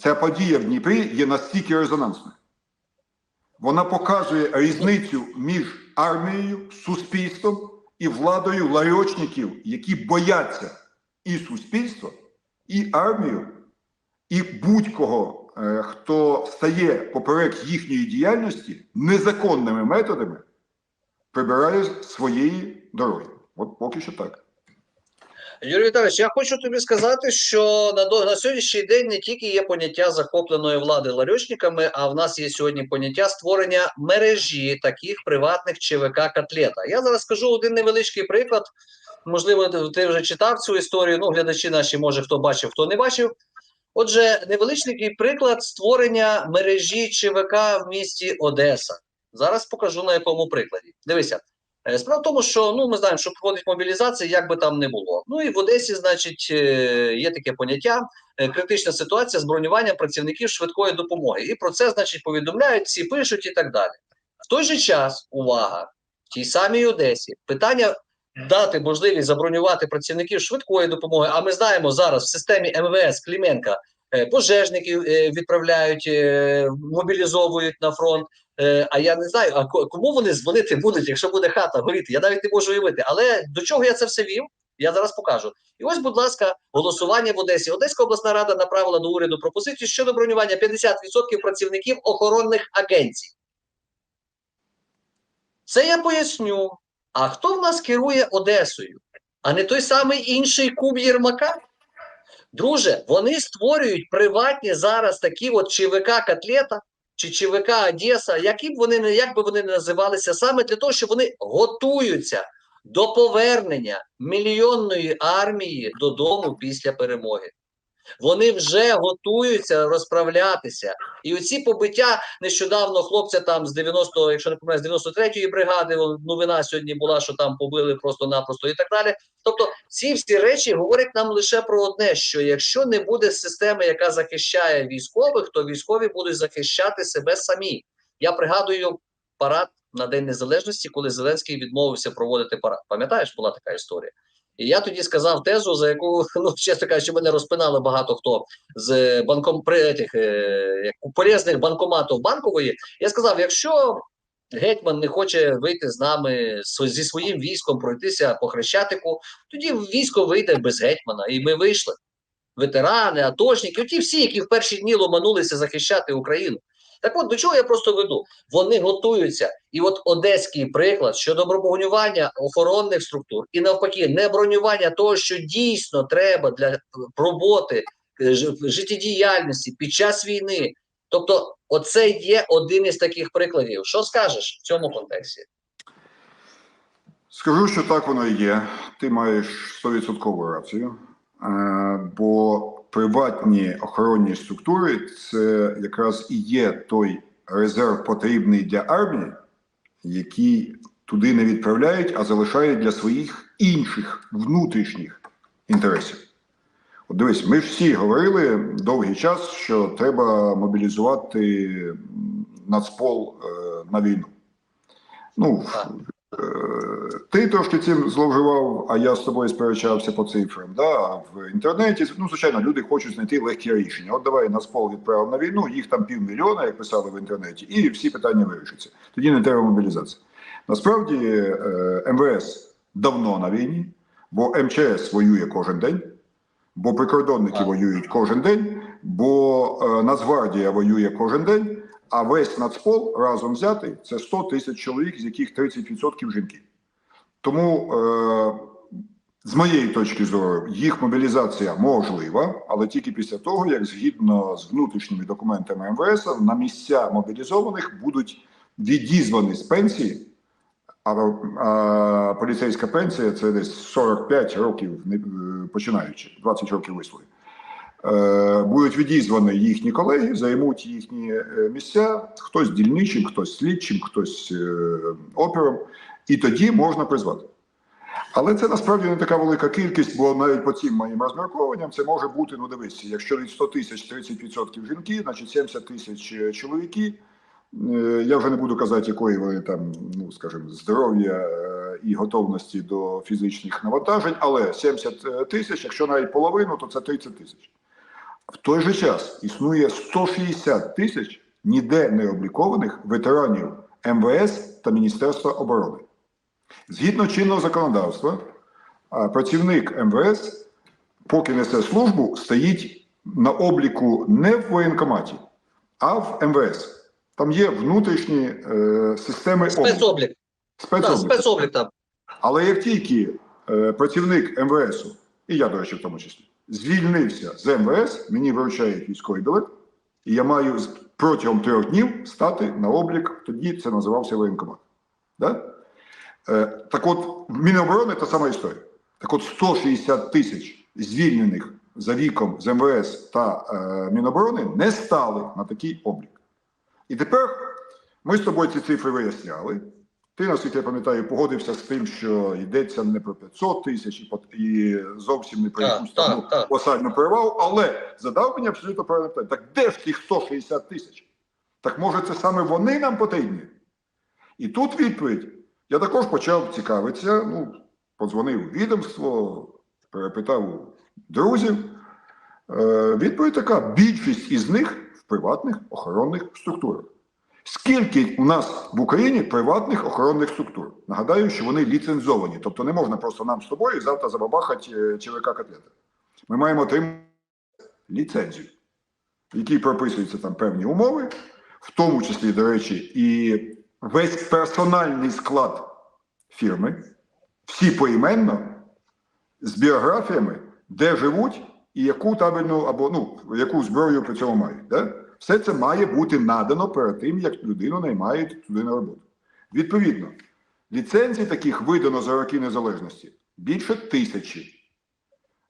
ця подія в Дніпрі є настільки резонансною. Вона показує різницю між армією, суспільством і владою ларьочників, які бояться і суспільства, і армію, і будь-кого, е, хто стає поперек їхньої діяльності незаконними методами, прибирає своєї дороги. От поки що так. Юрій Віталійович, я хочу тобі сказати, що на, на сьогоднішній день не тільки є поняття захопленої влади ларьочниками, а в нас є сьогодні поняття створення мережі таких приватних ЧВК котлета. Я зараз скажу один невеличкий приклад. Можливо, ти- вже читав цю історію. Ну, глядачі наші, може, хто бачив, хто не бачив. Отже, невеличкий приклад створення мережі ЧВК в місті Одеса. Зараз покажу на якому прикладі. Дивися. Е, Справа в тому, що ну ми знаємо, що проходить мобілізація, як би там не було. Ну і в Одесі, значить, е, є таке поняття е, критична ситуація з бронюванням працівників швидкої допомоги. І про це, значить, повідомляють, всі пишуть і так далі. В той же час, увага, в тій самій Одесі питання дати можливість забронювати працівників швидкої допомоги. А ми знаємо зараз в системі МВС Кліменка пожежників відправляють, мобілізовують на фронт. Е, а я не знаю, а кому вони дзвонити будуть, якщо буде хата горіти. Я навіть не можу уявити. Але до чого я це все вів? Я зараз покажу. І ось, будь ласка, голосування в Одесі. Одеська обласна рада направила до уряду пропозицію щодо бронювання 50% працівників охоронних агенцій. Це я поясню. А хто в нас керує Одесою? А не той самий інший куб Єрмака? Друже, вони створюють приватні зараз такі от ЧВК Котлета чи ЧВК Одеса, які б вони як би вони не називалися, саме для того, що вони готуються до повернення мільйонної армії додому після перемоги. Вони вже готуються розправлятися. І оці побиття нещодавно хлопця там з 90, якщо не помиляюсь, з 93-ї бригади, новина сьогодні була, що там побили просто-напросто і так далі. Тобто ці всі речі говорять нам лише про одне: що якщо не буде системи, яка захищає військових, то військові будуть захищати себе самі. Я пригадую парад на День Незалежності, коли Зеленський відмовився проводити парад. Пам'ятаєш, була така історія. І я тоді сказав тезу, за яку, ну, чесно кажучи, мене розпинали багато хто з банком при тих, е, полезних банкоматів банкової. Я сказав: якщо гетьман не хоче вийти з нами зі своїм військом, пройтися по хрещатику, тоді військо вийде без гетьмана. І ми вийшли. Ветерани, атошники, ті всі, які в перші дні ломанулися захищати Україну. Так от до чого я просто веду? Вони готуються. І от одеський приклад щодо бронювання охоронних структур і навпаки, не бронювання того, що дійсно треба для роботи е, життєдіяльності під час війни. Тобто, оце є один із таких прикладів. Що скажеш в цьому контексті? Скажу, що так воно і є. Ти маєш 100% рацію. Е, бо приватні охоронні структури це якраз і є той резерв потрібний для армії, який туди не відправляють, а залишають для своїх інших внутрішніх інтересів. От дивись, ми ж всі говорили довгий час, що треба мобілізувати нацпол е, на війну. Ну, Ти трошки цим зловживав, а я з тобою сперечався по цифрам. Да? В інтернеті, ну, звичайно, люди хочуть знайти легкі рішення. От давай Нацпол відправив на війну, їх там півмільйона, як писали в інтернеті, і всі питання вирішаться. Тоді не треба мобілізація. Насправді е, МВС давно на війні, бо МЧС воює кожен день, бо прикордонники воюють кожен день, бо е, Нацгвардія воює кожен день. А весь нацпол разом взятий це 100 тисяч чоловік, з яких 30% жінки. Тому, е, з моєї точки зору, їх мобілізація можлива, але тільки після того, як згідно з внутрішніми документами МВС на місця мобілізованих будуть відізвані з пенсії. А, а поліцейська пенсія це десь 45 років, не- е, починаючи, 20 років вислуги. Е, будуть відізвані їхні колеги, займуть їхні е, місця, хтось дільничим, хтось слідчим, хтось е, опером, і тоді можна призвати. Але це насправді не така велика кількість, бо навіть по цим моїм розмірковуванням це може бути, ну дивись, якщо від 100 тисяч 30% жінки, значить 70 тисяч чоловіки. Я вже не буду казати, якої вони там, ну скажімо, здоров'я і готовності до фізичних навантажень, але 70 тисяч, якщо навіть половину, то це 30 тисяч. В той же час існує 160 тисяч ніде не облікованих ветеранів МВС та Міністерства оборони. Згідно чинного законодавства, працівник МВС, поки несе службу, стоїть на обліку не в воєнкоматі, а в МВС. Там є внутрішні е, системи обліку. Спецоблік. Так, Спецобліку. спецоблік там. Але як тільки е, працівник МВСу, і я, до речі, в тому числі, звільнився з МВС, мені вручають військовий білет, і я маю протягом трьох днів стати на облік, тоді це називався воєнкомат. Да? Е, так от, Міноборони та сама історія. Так от 160 тисяч звільнених за віком з МВС та е, Міноборони не стали на такий облік. І тепер ми з тобою ці цифри виясняли. Ти, наскільки я пам'ятаю, погодився з тим, що йдеться не про 500 тисяч і, зовсім не про якусь там так, ну, перевагу, але задав мені абсолютно правильне питання. Так де ж тих 160 тисяч? Так може це саме вони нам потрібні? І тут відповідь. Я також почав цікавитися, ну, подзвонив у відомство, перепитав у друзів. Е, відповідь така: більшість із них в приватних охоронних структурах. Скільки у нас в Україні приватних охоронних структур? Нагадаю, що вони ліцензовані, тобто не можна просто нам з тобою завтра забабахати е, ЧВК котлета. Ми маємо отримати ліцензію, в якій прописуються там певні умови, в тому числі, до речі, і весь персональний склад фірми, всі поіменно, з біографіями, де живуть і яку табельну або ну, яку зброю при цьому мають. Да? Все це має бути надано перед тим, як людину наймають туди на роботу. Відповідно, ліцензій таких видано за роки незалежності більше тисячі.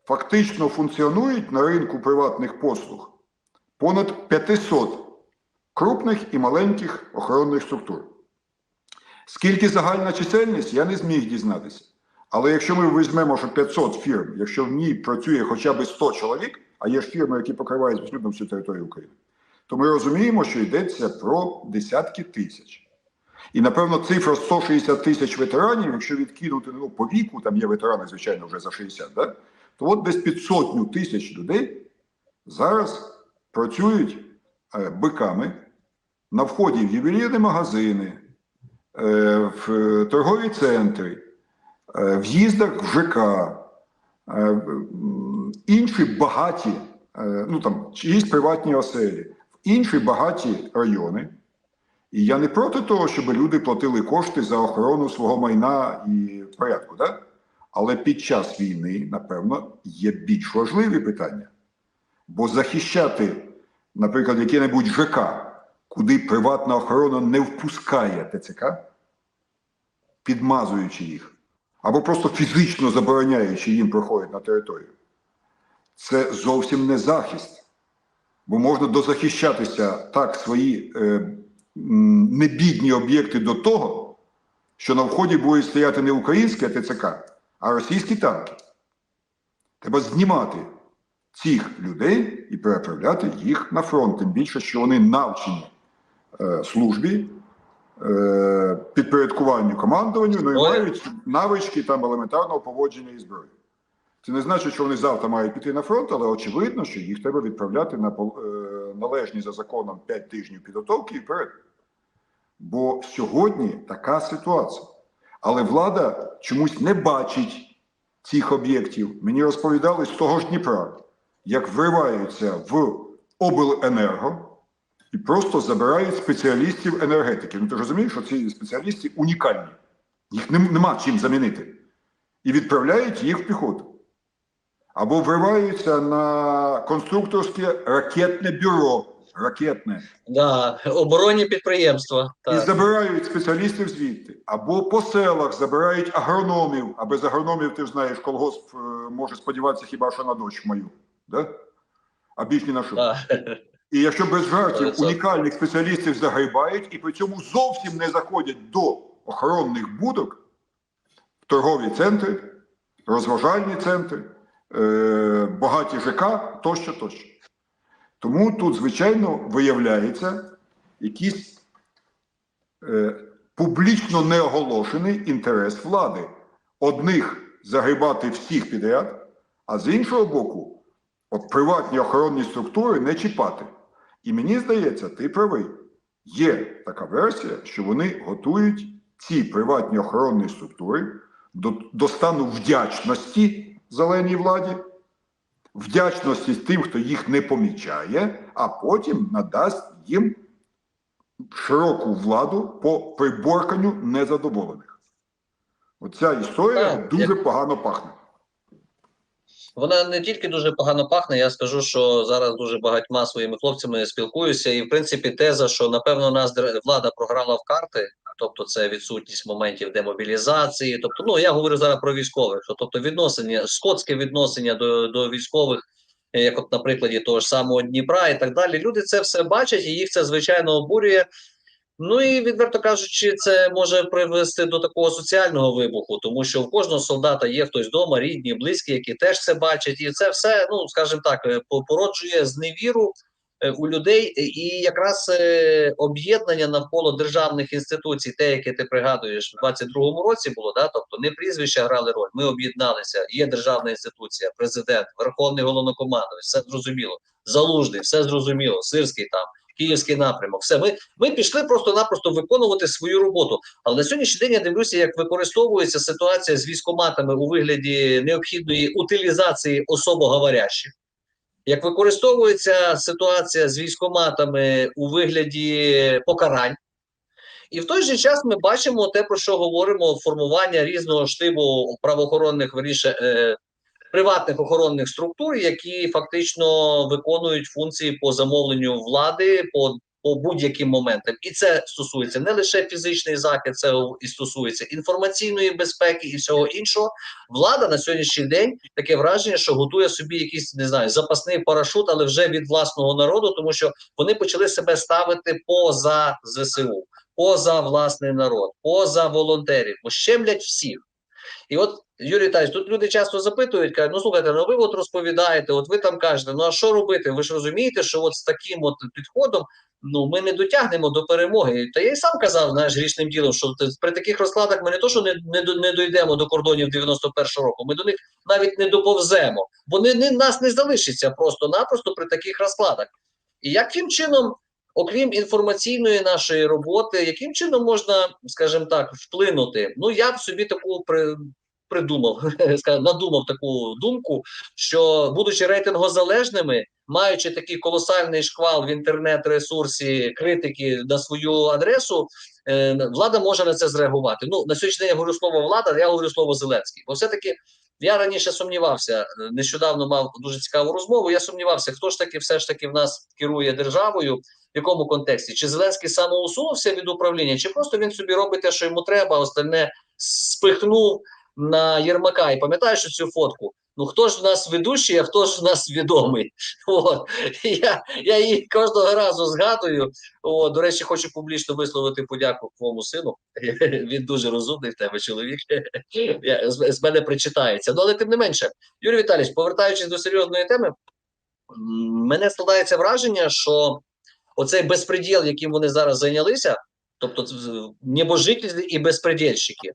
Фактично функціонують на ринку приватних послуг понад 500 крупних і маленьких охоронних структур. Скільки загальна чисельність, я не зміг дізнатися. Але якщо ми візьмемо, що 500 фірм, якщо в ній працює хоча б 100 чоловік, а є ж фірми, які покривають абсолютно всю територію України, то ми розуміємо, що йдеться про десятки тисяч. І напевно цифра 160 тисяч ветеранів, якщо відкинути ну, по віку, там є ветерани, звичайно, вже за 60, да? то от десь під сотню тисяч людей зараз працюють е, биками на вході в ювелірні магазини, е, в е, торгові центри, е, в'їздах в ЖК, інші багаті, ну там чиїсь приватні оселі, в інші багаті райони. І я не проти того, щоб люди платили кошти за охорону свого майна і порядку, да? але під час війни, напевно, є більш важливі питання. Бо захищати, наприклад, яке-небудь ЖК, куди приватна охорона не впускає ТЦК, підмазуючи їх, або просто фізично забороняючи їм проходити на територію, це зовсім не захист. Бо можна дозахищатися так свої е, небідні об'єкти до того, що на вході буде стояти не українське ТЦК, а російські танки. Треба знімати цих людей і переправляти їх на фронт. Тим більше, що вони навчені е, службі, е, підпорядкуванню командуванню, ну і мають навички там елементарного поводження і зброї. Це не значить, що вони завтра мають піти на фронт, але очевидно, що їх треба відправляти на е, належні за законом 5 тижнів підготовки і вперед. Бо сьогодні така ситуація. Але влада чомусь не бачить цих об'єктів. Мені розповідали з того ж Дніпра, як вриваються в обленерго і просто забирають спеціалістів енергетики. Ну ти розумієш, що ці спеціалісти унікальні. Їх нема чим замінити. І відправляють їх в піхоту. Або вриваються на конструкторське ракетне бюро. Ракетне. Да, оборонні підприємства. І Так. забирають спеціалістів звідти. Або по селах забирають агрономів, а без агрономів, ти ж знаєш, колгосп е, може сподіватися хіба що на дощ мою. Да? А більш ні на що. Да. І якщо без жартів унікальних спеціалістів загрібають і при цьому зовсім не заходять до охоронних будок, торгові центри, розважальні центри, е, багаті ЖК тощо, тощо. Тому тут, звичайно, виявляється якийсь е, публічно неоголошений інтерес влади. Одних загрібати всіх підряд, а з іншого боку, От приватні охоронні структури не чіпати. І мені здається, ти правий. Є така версія, що вони готують ці приватні охоронні структури до, до стану вдячності зеленій владі, вдячності тим, хто їх не помічає, а потім надасть їм широку владу по приборканню незадоволених. Оця історія дуже погано пахне. Вона не тільки дуже погано пахне, я скажу, що зараз дуже багатьма своїми хлопцями спілкуюся, і в принципі теза, що напевно нас влада програла в карти, тобто це відсутність моментів демобілізації. Тобто, ну я говорю зараз про військових, що тобто відношення, скотське відношення до, до військових, як от на прикладі того ж самого Дніпра і так далі. Люди це все бачать, і їх це звичайно обурює. Ну і відверто кажучи, це може привести до такого соціального вибуху, тому що в кожного солдата є хтось вдома, рідні, близькі, які теж це бачать, і це все, ну скажімо так, е, породжує зневіру е, у людей, е, і якраз об'єднання навколо державних інституцій, те, яке ти пригадуєш, в 22-му році було, да, тобто не прізвища грали роль. Ми об'єдналися. Є державна інституція, президент, верховний головнокомандувач, все зрозуміло. Залужний, все зрозуміло. Сирський там. Київський напрямок, все ми ми пішли просто-напросто виконувати свою роботу. Але на сьогоднішній день я дивлюся, як використовується ситуація з військоматами у вигляді необхідної утилізації особоговорящих, як використовується ситуація з військоматами у вигляді покарань. І в той же час ми бачимо те, про що говоримо: формування різного штибу правоохоронних верніше, е, приватних охоронних структур, які фактично виконують функції по замовленню влади по, по будь-яким моментам. І це стосується не лише фізичний захист, це і стосується інформаційної безпеки і всього іншого. Влада на сьогоднішній день таке враження, що готує собі якийсь не знаю запасний парашут, але вже від власного народу, тому що вони почали себе ставити поза ЗСУ, поза власний народ, поза волонтерів, бо щемлять всіх. І от Юрій Віталійович, тут люди часто запитують, кажуть, ну слухайте, ну ви от розповідаєте, от ви там кажете, ну а що робити? Ви ж розумієте, що от з таким от підходом ну ми не дотягнемо до перемоги. Та я й сам казав, знаєш, грішним ділом, що при таких розкладах ми не то, що не, не, не дійдемо до кордонів 91-го року, ми до них навіть не доповземо, бо не, не, нас не залишиться просто-напросто при таких розкладах. І яким чином, окрім інформаційної нашої роботи, яким чином можна, скажімо так, вплинути? Ну я б собі таку при, придумав, надумав таку думку, що будучи рейтингозалежними, маючи такий колосальний шквал в інтернет-ресурсі критики на свою адресу, е, влада може на це зреагувати. Ну на сьогоднішній день я говорю слово влада, я говорю слово Зеленський. Бо все-таки я раніше сумнівався, е, нещодавно мав дуже цікаву розмову. Я сумнівався, хто ж таки все ж таки в нас керує державою, якому контексті? Чи Зеленський самоусунувся від управління, чи просто він собі робить те, що йому треба, а остальне спихнув на Єрмака. І пам'ятаєш цю фотку? Ну хто ж в нас ведучий, а хто ж в нас відомий? От я, я її кожного разу згадую. О, до речі, хочу публічно висловити подяку твоєму сину. Він дуже розумний в тебе чоловік. Я, з, з мене причитається. Ну, але тим не менше, Юрій Віталійович, повертаючись до серйозної теми, мене складається враження, що оцей безпреділ, яким вони зараз зайнялися, тобто небожителі і безпредельщики,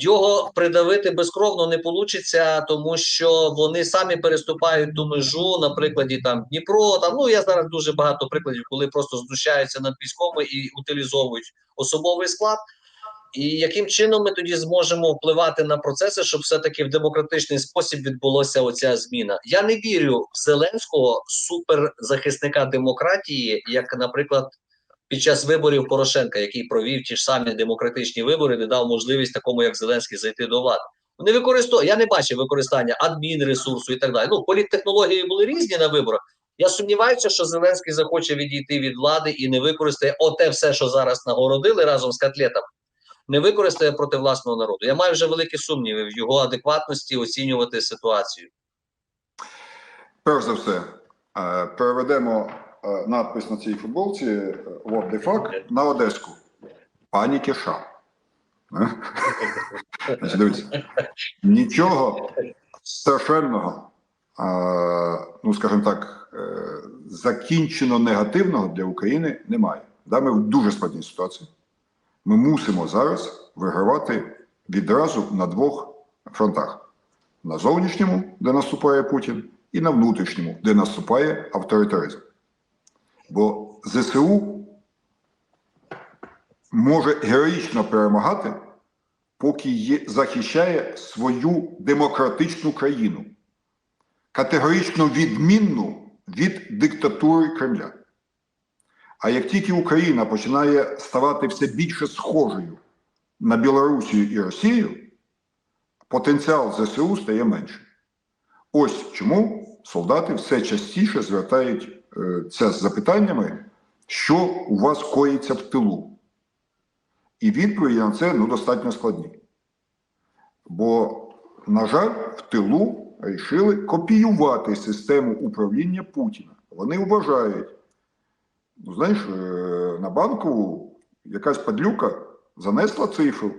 його придавити безкровно не вийде, тому що вони самі переступають ту межу, на прикладі там Дніпро. Там ну я зараз дуже багато прикладів, коли просто знущаються над військовими і утилізовують особовий склад. І яким чином ми тоді зможемо впливати на процеси, щоб все-таки в демократичний спосіб відбулося оця зміна? Я не вірю в Зеленського суперзахисника демократії, як, наприклад, під час виборів Порошенка, який провів ті ж самі демократичні вибори, не дав можливість такому, як Зеленський, зайти до влади. Не використовую, я не бачив використання адмінресурсу і так далі. Ну, політтехнології були різні на виборах. Я сумніваюся, що Зеленський захоче відійти від влади і не використає оте все, що зараз нагородили разом з котлетами, не використає проти власного народу. Я маю вже великі сумніви в його адекватності оцінювати ситуацію. Перш за все, е, переведемо е, надпис на цій футболці е, What the fuck на одеську. Пані Кеша. Нічого страшенного, ну скажімо так, закінчено негативного для України немає. Да, ми в дуже складній ситуації. Ми мусимо зараз вигравати відразу на двох фронтах: на зовнішньому, де наступає Путін, і на внутрішньому, де наступає авторитаризм. Бо ЗСУ може героїчно перемагати, поки є, захищає свою демократичну країну, категорично відмінну від диктатури Кремля. А як тільки Україна починає ставати все більше схожою на Білорусію і Росію, потенціал ЗСУ стає меншим. Ось чому солдати все частіше звертають е, це з запитаннями, що у вас коїться в тилу. І відповіді на це ну, достатньо складні. Бо, на жаль, в тилу рішили копіювати систему управління Путіна. Вони вважають, ну знаєш, е, на банку якась падлюка занесла цифру.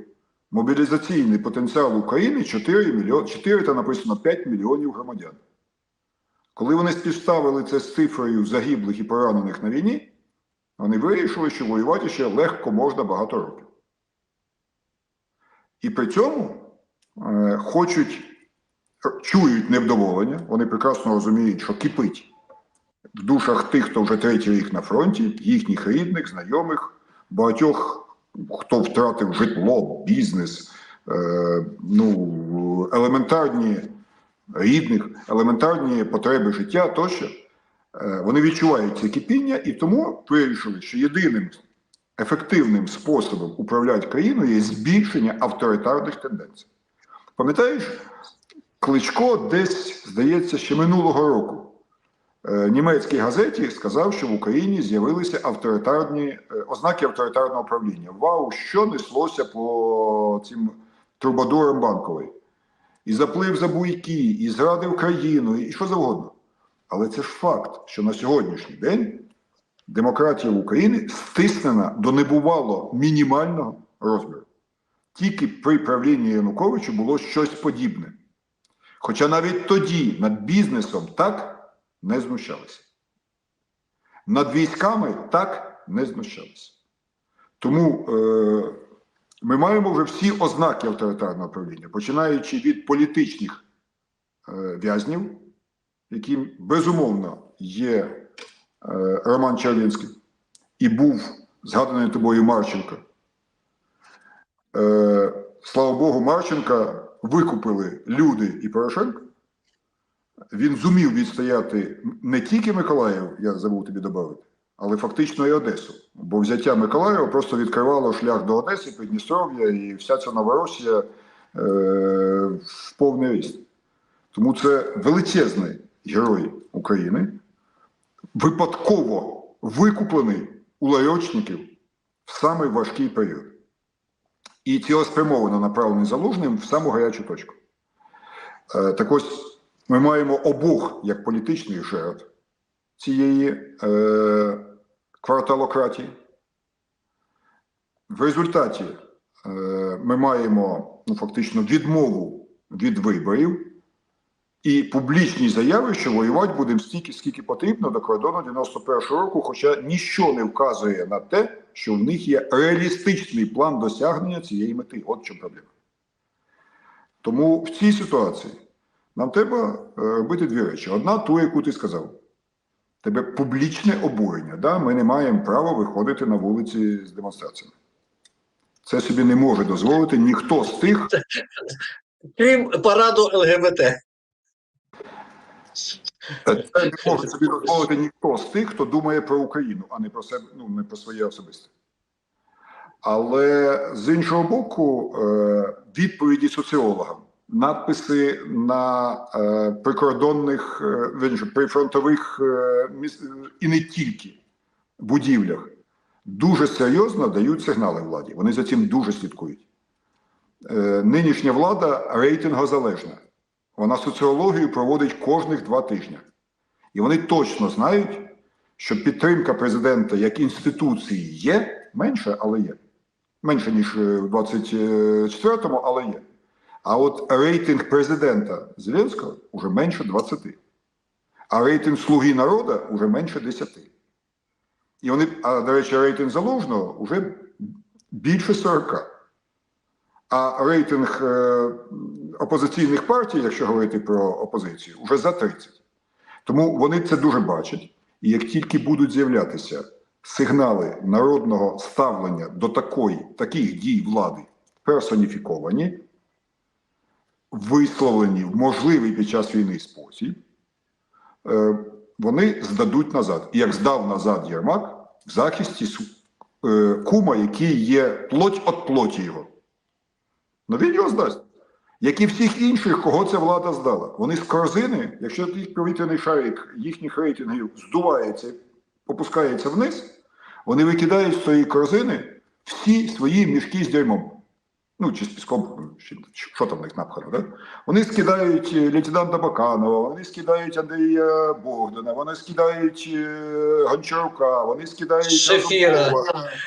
Мобілізаційний потенціал України 4 мільйони, 4 та написано 5 мільйонів громадян. Коли вони співставили це з цифрою загиблих і поранених на війні, вони вирішили, що воювати ще легко можна багато років. І при цьому е, хочуть, чують невдоволення, вони прекрасно розуміють, що кипить в душах тих, хто вже третій рік на фронті, їхніх рідних, знайомих, багатьох, хто втратив житло, бізнес, е, ну, елементарні рідних, елементарні потреби життя тощо. Е, Вони відчувають це кипіння і тому вирішили, що єдиним ефективним способом управляти країною є збільшення авторитарних тенденцій. Пам'ятаєш, Кличко десь, здається, ще минулого року німецькій газеті сказав, що в Україні з'явилися авторитарні е, ознаки авторитарного управління. Вау, що неслося по цим трубадурам банкової. І заплив за буйки, і зрадив країну, і що завгодно. Але це ж факт, що на сьогоднішній день демократія в Україні стиснена до небувало мінімального розміру. Тільки при правлінні Януковича було щось подібне. Хоча навіть тоді над бізнесом так не знущалися. Над військами так не знущалися. Тому е, ми маємо вже всі ознаки авторитарного правління, починаючи від політичних е, в'язнів, яким безумовно є е, Роман Червінський і був згаданий тобою Марченко. Е, слава Богу, Марченка викупили люди і Порошенко. Він зумів відстояти не тільки Миколаїв, я забув тобі додати, але фактично і Одесу. Бо взяття Миколаєва просто відкривало шлях до Одеси, Придністров'я і вся ця Новоросія е, в повний ріст. Тому це величезний герой України, випадково викуплений у ларьочників в самий важкий період. І цілеспрямовано направлений залужним в саму гарячу точку. Е, так ось ми маємо обох як політичних жертв цієї е, кварталократії. В результаті е, ми маємо ну, фактично відмову від виборів і публічні заяви, що воювати будемо стільки, скільки потрібно до кордону 91-го року, хоча ніщо не вказує на те, що в них є реалістичний план досягнення цієї мети. От чому проблема. Тому в цій ситуації нам треба е, робити дві речі. Одна ту, яку ти сказав. Тебе публічне обурення. Да? Ми не маємо права виходити на вулиці з демонстраціями. Це собі не може дозволити ніхто з тих, Крім параду ЛГБТ. Це не може собі дозволити ніхто з тих, хто думає про Україну, а не про себе, ну не про своє особисте. Але з іншого боку, е, відповіді соціологам, надписи на е, прикордонних, е, прифронтових е, міс- і не тільки будівлях дуже серйозно дають сигнали владі. Вони за цим дуже слідкують. Е, Нинішня влада рейтингозалежна. Вона соціологію проводить кожних два тижні. І вони точно знають, що підтримка президента як інституції є менше, але є. Менше, ніж е, в 24-му, але є. А от рейтинг президента Зеленського вже менше 20. А рейтинг Слуги народу вже менше 10. І вони, а до речі, рейтинг залужного вже більше 40. А рейтинг е, опозиційних партій, якщо говорити про опозицію, вже за 30. Тому вони це дуже бачать. І як тільки будуть з'являтися сигнали народного ставлення до такої, таких дій влади персоніфіковані, висловлені в можливий під час війни спосіб, е, вони здадуть назад. І як здав назад Єрмак в захисті е, кума, який є плоть від плоті його. Ну він його здасть. Як і всіх інших, кого ця влада здала. Вони з корзини, якщо їх повітряний шарик їхніх рейтингів здувається, опускається вниз, вони викидають з цієї корзини всі свої мішки з дерьмом. Ну, чи з піском, що там в них напхано, да? Вони скидають е, лейтенанта Баканова, вони скидають Андрія Богдана, вони скидають е, Гончарука, вони скидають Шефіра.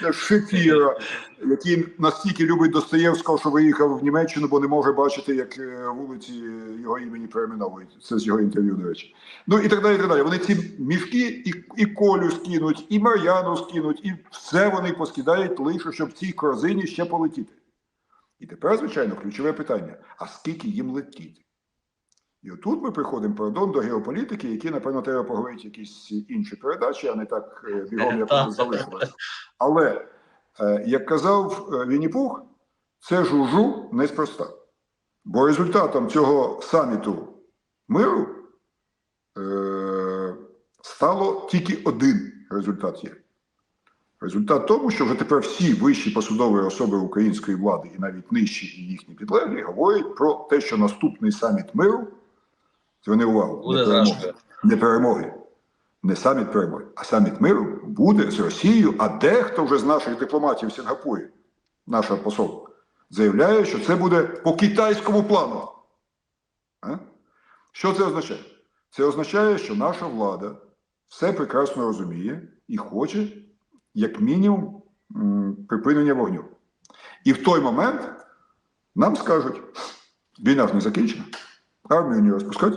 Е, Шефіра, який настільки любить Достоєвського, що виїхав в Німеччину, бо не може бачити, як вулиці його імені перейменовують. Це з його інтерв'ю, до речі. Ну і так далі. і так далі. Вони ці мішки і, і Колю скинуть, і Мар'яну скинуть, і все вони поскидають лише, щоб в цій корзині ще полетіти. І тепер, звичайно, ключове питання: а скільки їм летіти? І отут ми приходимо, пардон, до геополітики, які, напевно, треба поговорити якісь інші передачі, а не так е, бігом, як залишилися. Але, е, як казав е, Вінні-Пух, це жужу неспроста. Бо результатом цього саміту миру стало тільки один результат є. Результат тому, що вже тепер всі вищі посудові особи української влади і навіть нижчі і їхні підлеглі говорять про те, що наступний саміт миру, зверни увагу, не перемоги, не перемоги, не саміт перемоги, а саміт миру буде з Росією, а дехто вже з наших дипломатів в Сінгапурі, наша посол, заявляє, що це буде по китайському плану. А? Що це означає? Це означає, що наша влада все прекрасно розуміє і хоче, як мінімум, припинення вогню. І в той момент нам скажуть: війна ж не закінчена, армію не розпускати,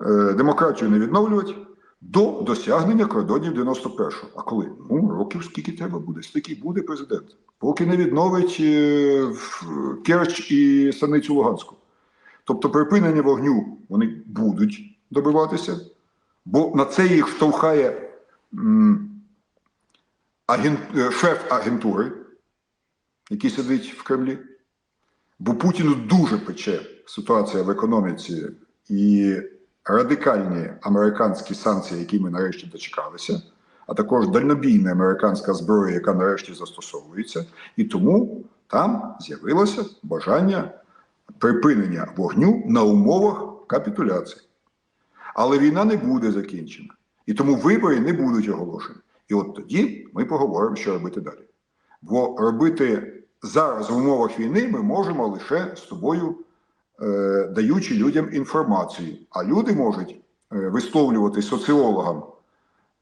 е, демократію не відновлювати до досягнення кордонів 91-го. А коли? Ну, років скільки треба буде, стільки буде президент. Поки не відновить е, Керч і Станицю Луганську. Тобто припинення вогню вони будуть добиватися, бо на це їх штовхає м, агент, е, шеф агентури, який сидить в Кремлі. Бо Путіну дуже пече ситуація в економіці і радикальні американські санкції, які ми нарешті дочекалися, а також дальнобійна американська зброя, яка нарешті застосовується, і тому там з'явилося бажання припинення вогню на умовах капітуляції. Але війна не буде закінчена. І тому вибори не будуть оголошені. І от тоді ми поговоримо, що робити далі. Бо робити зараз в умовах війни ми можемо лише з тобою, е, даючи людям інформацію. А люди можуть е, висловлювати соціологам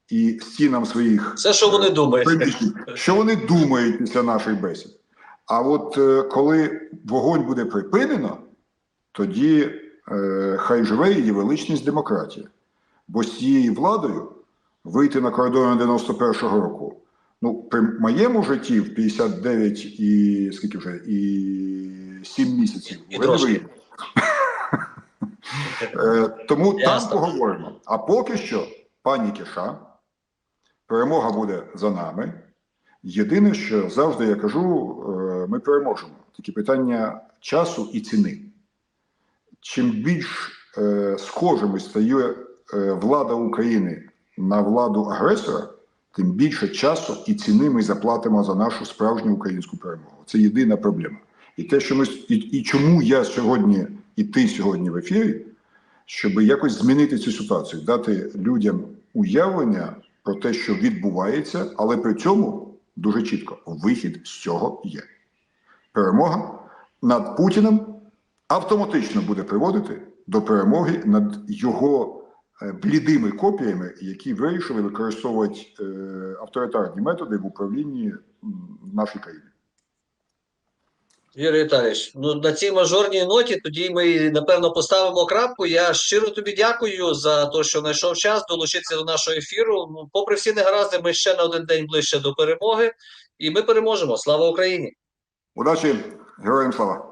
і стінам своїх Все, що вони думають. що вони думають після наших бесід. А от е, коли вогонь буде припинено, тоді е, хай живе її величність демократія. Бо з цією владою вийти на кордони 91-го року. Ну, при моєму житті в 59 і скільки вже і 7 місяців. І вже Тому Ясно. там поговоримо. А поки що, пані Кіша, перемога буде за нами. Єдине, що завжди я кажу, е, ми переможемо. Тільки питання часу і ціни. Чим більш е, схожими стає е, влада України на владу агресора, тим більше часу і ціни ми заплатимо за нашу справжню українську перемогу. Це єдина проблема. І те, що ми і, і чому я сьогодні і ти сьогодні в ефірі, щоб якось змінити цю ситуацію, дати людям уявлення про те, що відбувається, але при цьому дуже чітко вихід з цього є. Перемога над Путіним автоматично буде приводити до перемоги над його блідими копіями, які вирішили використовувати е, авторитарні методи в управлінні м, нашої країни. Юрій Віталійович, ну на цій мажорній ноті тоді ми напевно поставимо крапку. Я щиро тобі дякую за те, що знайшов час долучитися до нашого ефіру. Ну, попри всі негаразди, ми ще на один день ближче до перемоги, і ми переможемо. Слава Україні! Удачі, героям слава!